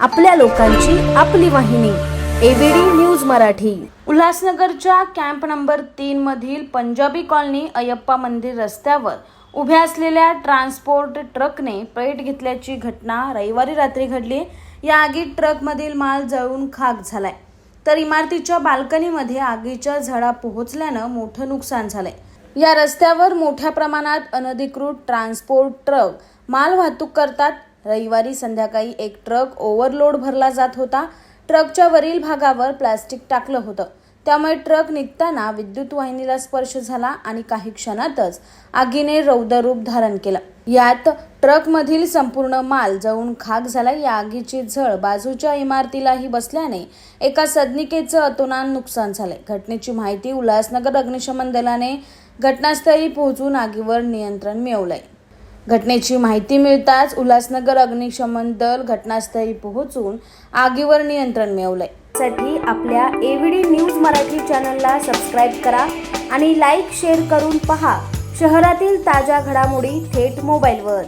आपल्या लोकांची आपली वाहिनी एबीडी न्यूज मराठी. उल्हासनगरच्या कॅम्प नंबर तीन मधील पंजाबी कॉलनी अयप्पा मंदिर रस्त्यावर उभ्या असलेल्या ट्रान्सपोर्ट ट्रकने पेट घेतल्याची घटना रविवारी रात्री घडली. या आगीत ट्रकमधील माल जळून खाक झालाय. तर इमारतीच्या बाल्कनीमध्ये आगीच्या झळा पोहोचल्यानं मोठं नुकसान झालंय. या रस्त्यावर मोठ्या प्रमाणात अनधिकृत ट्रान्सपोर्ट ट्रक माल वाहतूक करतात रविवारी संध्याकाळी एक ट्रक ओव्हरलोड भरला जात होता. ट्रकच्या वरील भागावर प्लास्टिक टाकलं होतं. त्यामुळे ट्रक निघताना विद्युत वाहिनीला स्पर्श झाला आणि काही क्षणातच आगीने रौद्ररूप धारण केलं. यात ट्रकमधील संपूर्ण माल जळून खाक झाला. या आगीची झळ बाजूच्या इमारतीलाही बसल्याने एका सदनिकेचं अतोनान नुकसान झाले घटनेची माहिती उल्हासनगर अग्निशमन दलाने घटनास्थळी पोहोचून आगीवर नियंत्रण मिळवलंय. घटनेची माहिती मिळताच उल्हासनगर अग्निशमन दल घटनास्थळी पोहोचून आगीवर नियंत्रण मिळवलंय. साठी आपल्या एव्हीडी न्यूज मराठी चॅनलला सबस्क्राईब करा आणि लाईक शेअर करून पहा. शहरातील ताज्या घडामोडी थेट मोबाईलवर.